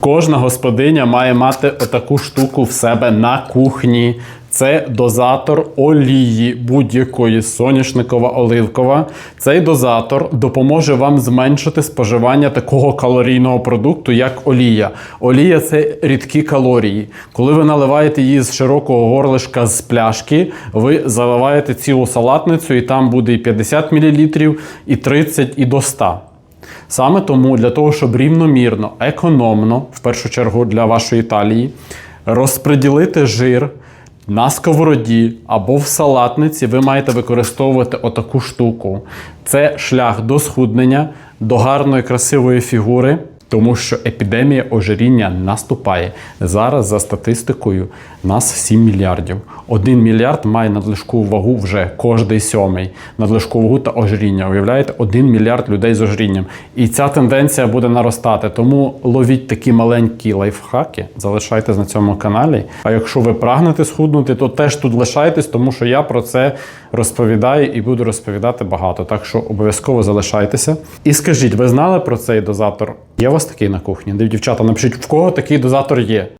Кожна господиня має мати отаку штуку в себе на кухні. Це дозатор олії будь-якої соняшникова оливкова. Цей дозатор допоможе вам зменшити споживання такого калорійного продукту, як олія. Олія це рідкі калорії. Коли ви наливаєте її з широкого горлишка з пляшки, ви заливаєте цілу салатницю, і там буде і 50 мл, і 30, і до 100. Саме тому для того, щоб рівномірно, економно, в першу чергу для вашої талії, розподілити жир на сковороді або в салатниці, ви маєте використовувати отаку штуку. Це шлях до схуднення, до гарної красивої фігури. Тому що епідемія ожиріння наступає. Зараз за статистикою нас 7 мільярдів. 1 мільярд має надлишкову вагу вже кожний сьомий. Надлишкову вагу та ожиріння. Уявляєте, 1 мільярд людей з ожирінням. І ця тенденція буде наростати. Тому ловіть такі маленькі лайфхаки, залишайтесь на цьому каналі. А якщо ви прагнете схуднути, то теж тут лишайтесь, тому що я про це розповідаю і буду розповідати багато. Так що обов'язково залишайтеся. І скажіть, ви знали про цей дозатор? Є у вас такий на кухні? Дівчата, напишіть, в кого такий дозатор є.